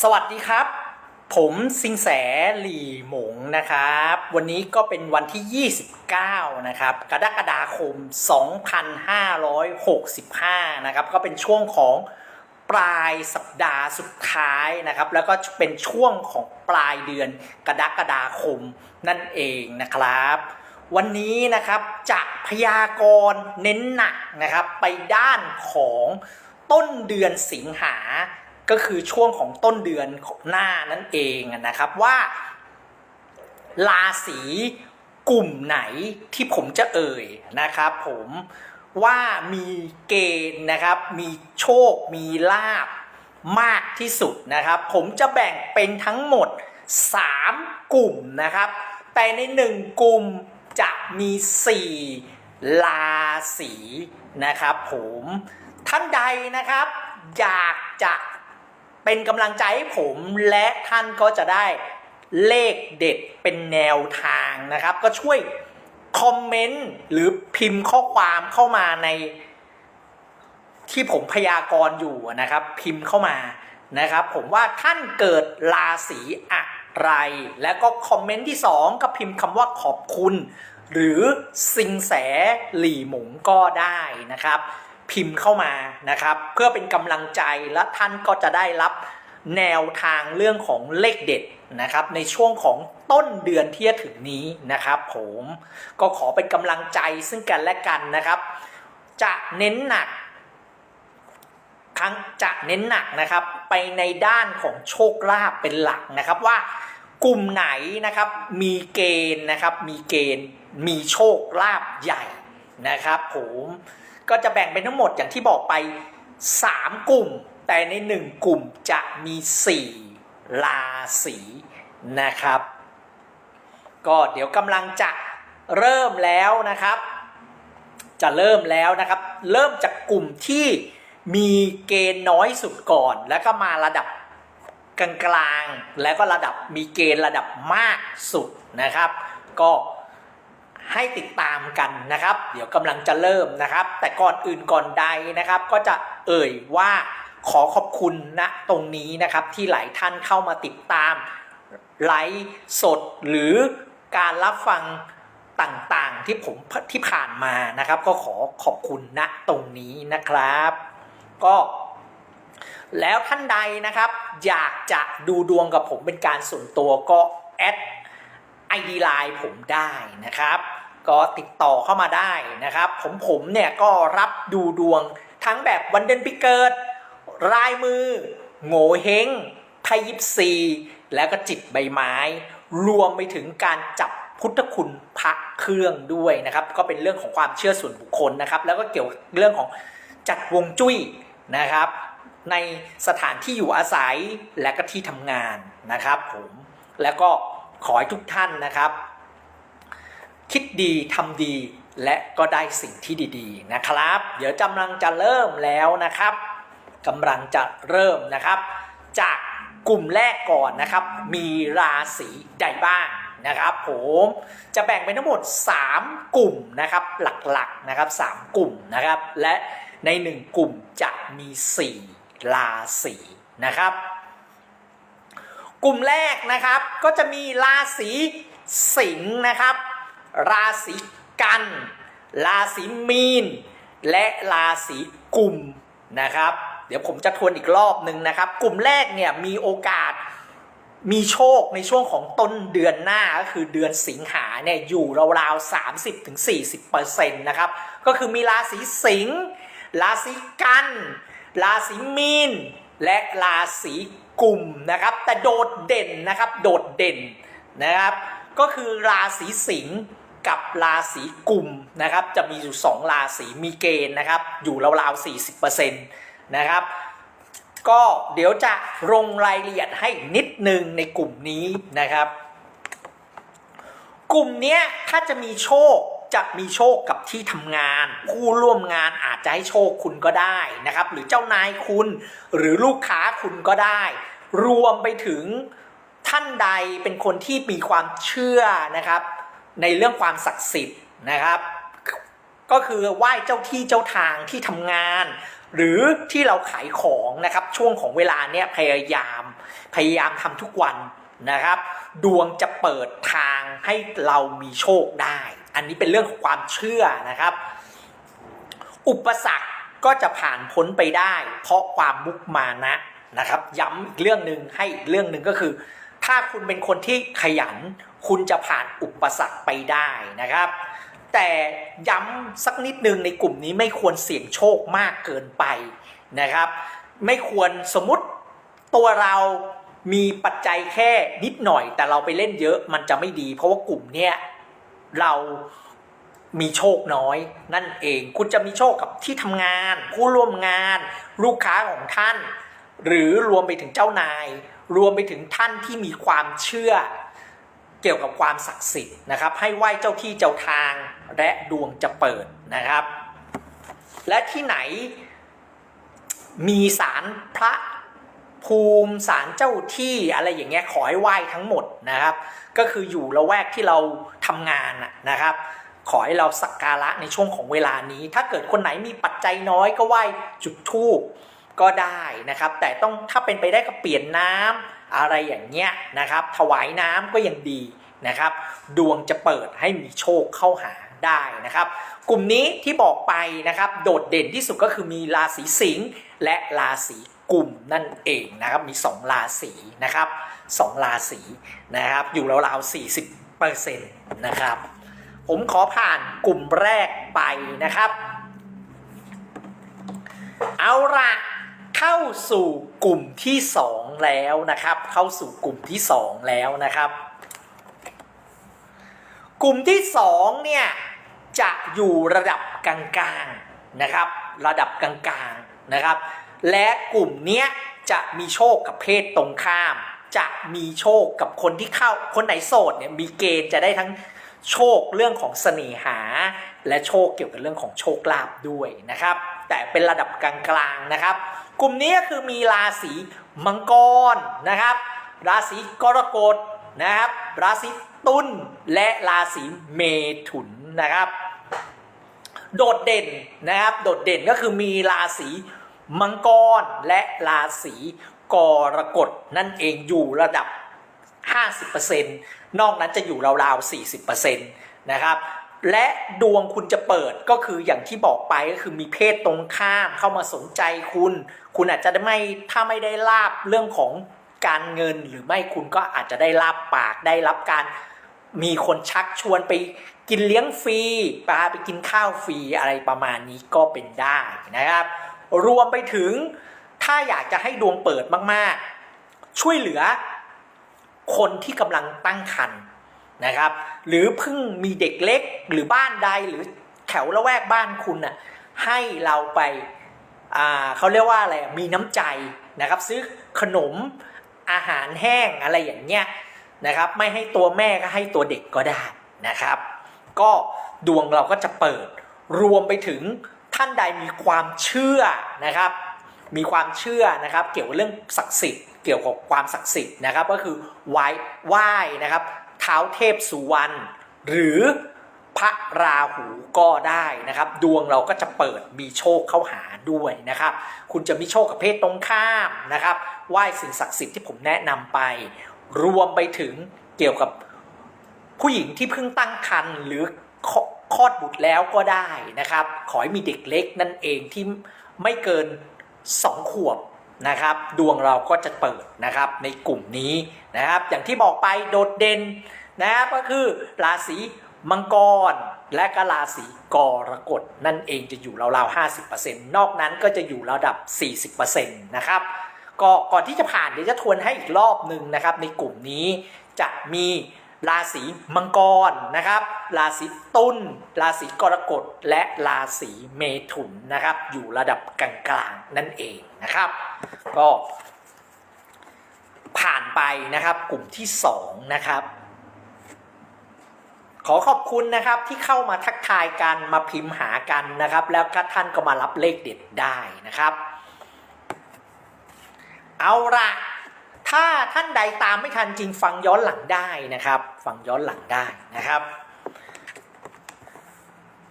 สวัสดีครับ ผมสิงแสหลี่หมงนะครับ วันนี้ก็เป็นวันที่ 29 นะครับ กรกฎาคม 2565 นะครับ ก็เป็นช่วงของปลายสัปดาห์สุดท้ายนะครับ แล้วก็เป็นช่วงของปลายเดือนกรกฎาคมนั่นเองนะครับ วันนี้นะครับจะพยากรณ์เน้นหนักนะครับไปด้านของต้นเดือนสิงหา ก็คือช่วงของต้นเดือนของหน้านั่นเองนะครับว่า ราศีกลุ่มไหนที่ผมจะเอ่ยนะครับผมว่ามีเกณฑ์นะครับ มีโชค มีลาบมากที่สุดนะครับ ผมจะแบ่งเป็นทั้งหมด 3 กลุ่มนะครับ แต่ในหนึ่งกลุ่มจะมี 4 ราศีนะครับผมท่านใดนะครับ อยากจะ เป็นกำลังใจให้ผมและท่านก็จะได้เลขเด็ดเป็นแนวทางนะครับ ก็ช่วยคอมเมนต์หรือพิมพ์ข้อความเข้ามาใน ที่ผมพยากรณ์อยู่นะครับ พิมพ์เข้ามานะครับ ผมว่าท่านเกิดราศีอะไร แล้วก็คอมเมนต์ที่สองก็พิมพ์คำว่าขอบคุณ หรือสิงแสหลี่หมงก็ได้นะครับ พิมพ์เข้ามานะครับ เพื่อเป็นกำลังใจและท่านก็จะได้รับแนวทางเรื่องของเลขเด็ดนะครับ ในช่วงของต้นเดือนที่จะถึงนี้นะครับ ผมก็ขอเป็นกำลังใจซึ่งกันและกันนะครับ จะเน้นหนักครั้งจะเน้นหนักนะครับ ไปในด้านของโชคลาภเป็นหลักนะครับว่ากลุ่มไหนนะครับมีเกณฑ์นะครับมีเกณฑ์มีโชคลาภใหญ่นะครับ ผม ก็จะแบ่งเป็นทั้งหมดอย่างที่บอกไป 3 กลุ่ม แต่ใน 1 กลุ่มจะมี 4 ราศีนะครับ ก็เดี๋ยวกำลังจะเริ่มแล้วนะครับ จะเริ่มแล้วนะครับ เริ่มจากกลุ่มที่มีเกณฑ์น้อยสุดก่อน แล้วก็มาระดับกลางๆ แล้วก็ระดับมีเกณฑ์ระดับมากสุดนะครับ ก็ ให้ติดตามกันนะครับ เดี๋ยวกำลังจะเริ่มนะครับ แต่ก่อนอื่นก่อนใดนะครับ ก็จะเอ่ยว่าขอขอบคุณนะตรงนี้นะครับที่หลายท่านเข้ามาติดตามไลฟ์สดหรือการรับฟังต่างๆที่ผมที่ผ่านมานะครับ ก็ขอขอบคุณณตรงนี้นะครับ ก็แล้วท่านใดนะครับ อยากจะดูดวงกับผมเป็นการส่วนตัวก็แอด ID Line ผมได้นะครับ ก็ติดต่อเข้ามาได้นะครับ ผมผมเนี่ยก็รับดูดวงทั้งแบบวันเดือนปีเกิด รายมือ โง่เฮงไทยยิปซี แล้วก็จิตใบไม้ รวมไปถึงการจับพุทธคุณพระเครื่องด้วยนะครับ ก็เป็นเรื่องของความเชื่อส่วนบุคคลนะครับ แล้วก็เกี่ยวเรื่องของจัดวงจุ้ยนะครับ ในสถานที่อยู่อาศัยและก็ที่ทำงานนะครับผมแล้วก็ขอให้ทุกท่านนะครับ คิดดีทำดี และก็ได้สิ่งที่ดีๆนะครับ เดี๋ยวกำลังจะเริ่มแล้วนะครับกำลังจะเริ่มนะครับ จากกลุ่มแรกก่อนนะครับ มีราศีใดบ้างนะครับผมจะแบ่งเป็นทั้งหมด 3 กลุ่มนะครับหลักๆนะครับ 3 กลุ่มนะครับ และใน 1 กลุ่มจะมี 4 ราศีนะครับ กลุ่มแรกนะครับก็จะมีราศีสิงห์นะครับ ราศีกัน ราศีมีน และราศีกุมนะครับ เดี๋ยวผมจะทวนอีกรอบหนึ่งนะครับ กลุ่มแรกเนี่ยมีโอกาสมีโชคในช่วงของต้นเดือนหน้าก็คือเดือนสิงหาเนี่ยอยู่ราวๆ 30-40%นะครับ ก็คือมีราศีสิงห์ราศีกัน ราศีมีน และราศีกุมนะครับ แต่โดดเด่นนะครับ โดดเด่นนะครับ ก็คือราศีสิงห์ กับราศีกลุ่มนะครับจะมีอยู่สองราศีมีเกณฑ์นะครับ อยู่ราวๆ40%นะครับก็เดี๋ยวจะลงรายละเอียดให้นิดนึงในกลุ่มนี้นะครับ กลุ่มนี้ถ้าจะมีโชคจะมีโชคกับที่ทำงาน ผู้ร่วมงานอาจจะให้โชคคุณก็ได้นะครับ หรือเจ้านายคุณหรือลูกค้าคุณก็ได้ รวมไปถึงท่านใดเป็นคนที่มีความเชื่อนะครับ ในเรื่องความศักดิ์สิทธิ์นะครับ ก็คือไหว้เจ้าที่เจ้าทางที่ทำงาน หรือที่เราขายของนะครับ ช่วงของเวลาเนี้ยพยายามพยายามทำทุกวันนะครับ ดวงจะเปิดทางให้เรามีโชคได้ อันนี้เป็นเรื่องของความเชื่อนะครับ อุปสรรคก็จะผ่านพ้นไปได้ เพราะความมุกมานะนะครับ ย้ำอีกเรื่องหนึ่งให้อีกเรื่องหนึ่งก็คือ ถ้าคุณเป็นคนที่ขยัน คุณจะผ่านอุปสรรคไปได้นะครับ แต่ย้ำสักนิดหนึ่งในกลุ่มนี้ไม่ควรเสี่ยงโชคมากเกินไปนะครับ ไม่ควรสมมติตัวเรามีปัจจัยแค่นิดหน่อย แต่เราไปเล่นเยอะมันจะไม่ดี เพราะว่ากลุ่มเนี้ยเรามีโชคน้อยนั่นเอง คุณจะมีโชคกับที่ทำงาน ผู้ร่วมงาน ลูกค้าของท่าน หรือรวมไปถึงเจ้านาย รวมไปถึงท่านที่มีความเชื่อ เกี่ยวกับความศักดิ์สิทธิ์นะครับ ให้ไหว้เจ้าที่เจ้าทางและดวงจะเปิดนะครับ และที่ไหนมีสารพระภูมิสารเจ้าที่อะไรอย่างเงี้ยขอให้ไหว้ทั้งหมดนะครับ ก็คืออยู่ละแวกที่เราทำงานน่ะนะครับ ขอให้เราสักการะในช่วงของเวลานี้ ถ้าเกิดคนไหนมีปัจจัยน้อยก็ไหว้จุดธูปก็ได้นะครับ แต่ต้องถ้าเป็นไปได้ก็เปลี่ยนน้ำ อะไรอย่างเงี้ยนะครับ ถวายน้ำก็ยังดีนะครับ ดวงจะเปิดให้มีโชคเข้าหาได้นะครับ กลุ่มนี้ที่บอกไปนะครับ โดดเด่นที่สุดก็คือมีราศีสิงห์และราศีกุมนั่นเองนะครับ มี 2 ราศีนะครับ 2 ราศีนะครับ อยู่ราวๆ40เปอร์เซ็นต์นะครับ ผมขอผ่านกลุ่มแรกไปนะครับ เอาละ เข้าสู่กลุ่มที่2แล้วนะครับ เข้าสู่กลุ่มที่2แล้วนะครับ กลุ่มที่2เนี่ยจะอยู่ระดับกลางๆนะครับ ระดับกลางๆนะครับ และกลุ่มเนี้ยจะมีโชคกับเพศตรงข้าม จะมีโชคกับคนที่เข้าคนไหนโสดเนี่ยมีเกณฑ์จะได้ทั้งโชคเรื่องของเสน่หา และโชคเกี่ยวกับเรื่องของโชคลาภด้วยนะครับ แต่เป็นระดับกลางๆนะครับ กลุ่มนี้ก็คือมีราศีมังกรนะครับ ราศีกรกฎนะครับ ราศีตุลและราศีเมถุนนะครับ โดดเด่นนะครับ โดดเด่นก็คือมีราศีมังกรและราศีกรกฎนั่นเองอยู่ระดับ 50%นอกนั้นจะอยู่ราวๆ 40%นะครับ และดวงคุณจะเปิดก็คืออย่างที่บอกไปก็คือมีเพศตรงข้ามเข้ามาสนใจคุณ คุณอาจจะไม่ถ้าไม่ได้ลาบเรื่องของการเงินหรือไม่คุณก็อาจจะได้ลาบปากได้รับการมีคนชักชวนไปกินเลี้ยงฟรีพาไปกินข้าวฟรีอะไรประมาณนี้ก็เป็นได้นะครับ รวมไปถึงถ้าอยากจะให้ดวงเปิดมากๆ ช่วยเหลือคนที่กำลังตั้งครรภ์ นะครับ หรือเพิ่งมีเด็กเล็กหรือบ้านใดหรือแถวละแวกบ้านคุณน่ะให้เราไปอ่าเขาเรียกว่าอะไรมีน้ำใจนะครับ ซื้อขนมอาหารแห้งอะไรอย่างเงี้ยนะครับ ไม่ให้ตัวแม่ก็ให้ตัวเด็กก็ได้นะครับ ก็ดวงเราก็จะเปิด รวมไปถึงท่านใดมีความเชื่อนะครับ มีความเชื่อนะครับ เกี่ยวกับเรื่องศักดิ์สิทธิ์เกี่ยวกับความศักดิ์สิทธิ์นะครับ ก็คือไหว้ไหว้นะครับ ท้าเทพสุวรรณหรือพระราหูก็ได้นะครับ ดวงเราก็จะเปิดมีโชคเข้าหาด้วยนะครับ คุณจะมีโชคกับเพศตรงข้ามนะครับไหว้สิ่งศักดิ์สิทธิ์ที่ผมแนะนำไป รวมไปถึงเกี่ยวกับผู้หญิงที่เพิ่งตั้งครรภ์หรือคคลอดบุตรแล้วก็ได้นะครับ ขอให้มีเด็กเล็กนั่นเองที่ไม่เกิน 2 ขวบ นะครับ ดวงเราก็จะเปิดนะครับในกลุ่มนี้นะครับ อย่างที่บอกไปโดดเด่นนะครับก็คือราศีมังกรและก็ราศีกรกฎนั่นเองจะอยู่ราวๆ50%นอกนั้นก็จะอยู่ระดับ 40%นะครับก็ก่อนที่จะผ่านเดี๋ยวจะทวนให้อีกรอบหนึ่งนะครับ ในกลุ่มนี้จะมี ราศีมังกรนะครับ ราศีตุลราศีกรกฎและราศีเมถุนนะครับ อยู่ระดับกลางๆนั่นเองนะครับ ก็ผ่านไปนะครับกลุ่มที่สองนะครับขอขอบคุณนะครับที่เข้ามาทักทายกันมาพิมพ์หากันนะครับ แล้วก็ท่านก็มารับเลขเด็ดได้นะครับ เอาละ ถ้าท่านใดตามไม่ทันจริงฟังย้อนหลังได้นะครับ ฟังย้อนหลังได้นะครับ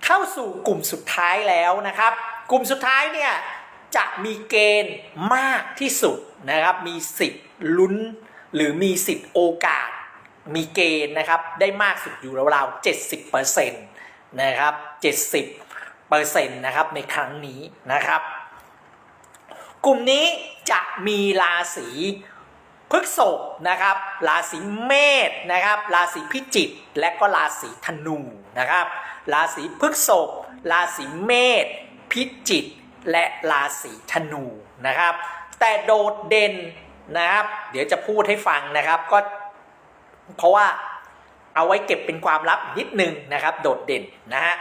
เข้าสู่กลุ่มสุดท้ายแล้วนะครับ กลุ่มสุดท้ายเนี่ยจะมีเกณฑ์มากที่สุดนะครับ มีสิทธิ์ลุ้น หรือมีสิทธิ์โอกาส มีเกณฑ์นะครับ ได้มากสุดอยู่ราวๆ70%นะครับ70%นะครับในครั้งนี้นะครับ กลุ่มนี้จะมีราศี พฤกษภนะครับ ราศีเมษนะครับ ราศีพิจิกและก็ราศีธนูนะครับ ราศีพฤกษภราศีเมษพิจิกและราศีธนูนะครับ แต่โดดเด่นนะครับ เดี๋ยวจะพูดให้ฟังนะครับก็ เพราะว่าเอาไว้เก็บเป็นความลับนิดนึงนะครับ โดดเด่นนะฮะ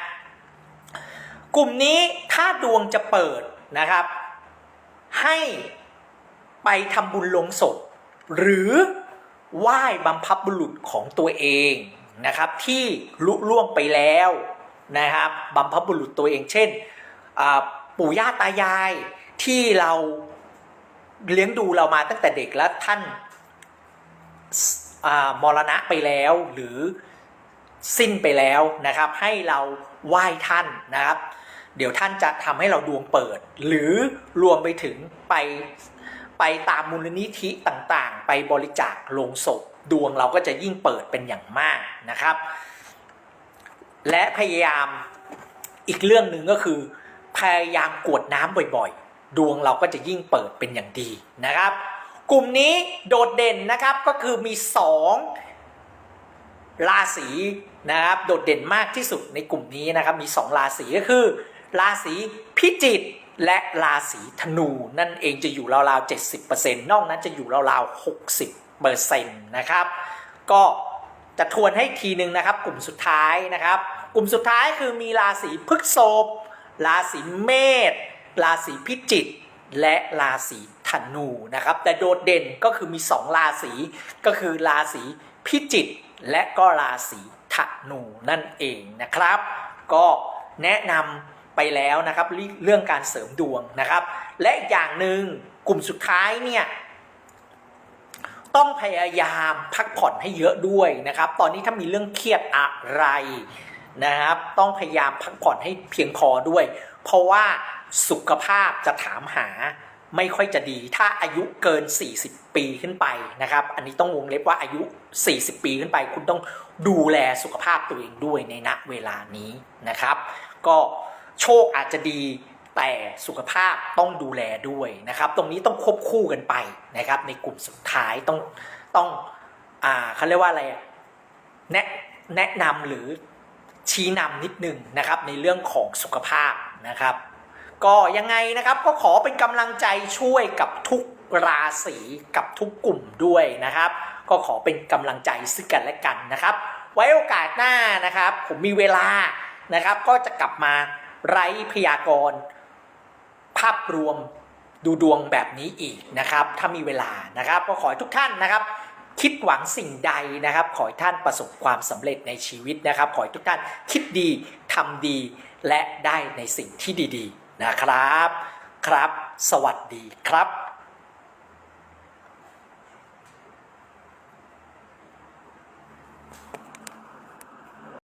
กลุ่มนี้ถ้าดวงจะเปิดนะครับ ให้ไปทำบุญลงศพ หรือไหว้บัมพบุรุษของตัวเองนะครับ ที่ลุล่วงไปแล้วนะครับบัมพบุรุษตัวเอง เช่นปู่ย่าตายายที่เราเลี้ยงดูเรามาตั้งแต่เด็กแล้วท่านมรณะไปแล้วหรือสิ้นไปแล้วนะครับ ให้เราไหว้ท่านนะครับ เดี๋ยวท่านจะทำให้เราดวงเปิด หรือรวมไปถึงไป ไปตามมูลนิธิต่างๆ ไปบริจาคโลงศพดวงเราก็จะยิ่งเปิดเป็นอย่างมากนะครับ และพยายามอีกเรื่องหนึ่งก็คือ พยายามกวดน้ำบ่อยๆ ดวงเราก็จะยิ่งเปิดเป็นอย่างดีนะครับ กลุ่มนี้โดดเด่นนะครับก็คือมีสองราศีนะครับโดดเด่นมากที่สุดในกลุ่มนี้นะครับมีสองราศีก็คือ ราศีพิจิก และราศีธนูนั่นเองจะอยู่ราวๆ 70%นอกนั้นจะอยู่ราวๆ 60%นะครับ ก็จะทวนให้ทีหนึ่งนะครับ กลุ่มสุดท้ายนะครับ กลุ่มสุดท้ายคือมีราศีพฤษภราศีเมษราศีพิจิกและราศีธนูนะครับ แต่โดดเด่นก็คือมี 2 ราศีก็คือราศีพิจิกและก็ราศีธนูนั่นเองนะครับ ก็แนะนำ ไปแล้วนะครับเรื่องการเสริมดวงนะครับ และอีกอย่างหนึ่งกลุ่มสุดท้ายเนี่ยต้องพยายามพักผ่อนให้เยอะด้วยนะครับ ตอนนี้ถ้ามีเรื่องเครียดอะไรนะครับ ต้องพยายามพักผ่อนให้เพียงพอด้วย เพราะว่าสุขภาพจะถามหาไม่ค่อยจะดี ถ้าอายุเกิน 40 ปีขึ้นไปนะครับ อันนี้ต้องวงเล็บว่าอายุ 40 ปีขึ้นไป คุณต้องดูแลสุขภาพตัวเองด้วยในณเวลานี้นะครับ ก็ โชคอาจจะดีแต่สุขภาพต้องดูแลด้วยนะครับ ตรงนี้ต้องควบคู่กันไปนะครับ ในกลุ่มสุดท้ายต้องต้องอ่าเขาเรียกว่าอะไรแนะแนะนำหรือชี้นำนิดนึงนะครับ ในเรื่องของสุขภาพนะครับ ก็ยังไงนะครับก็ขอเป็นกำลังใจช่วยกับทุกราศีกับทุกกลุ่มด้วยนะครับ ก็ขอเป็นกำลังใจซึ่งกันและกันนะครับ ไว้โอกาสหน้านะครับ ผมมีเวลานะครับ ก็จะกลับมา ไร้พยากรณ์ภาพรวมดูดวงแบบนี้อีกนะครับ ถ้ามีเวลานะครับก็ขอให้ทุกท่านนะครับ คิดหวังสิ่งใดนะครับ ขอให้ท่านประสบความสำเร็จในชีวิตนะครับ ขอให้ทุกท่านคิดดีทำดีและได้ในสิ่งที่ดี ๆ นะครับ ครับ สวัสดีครับ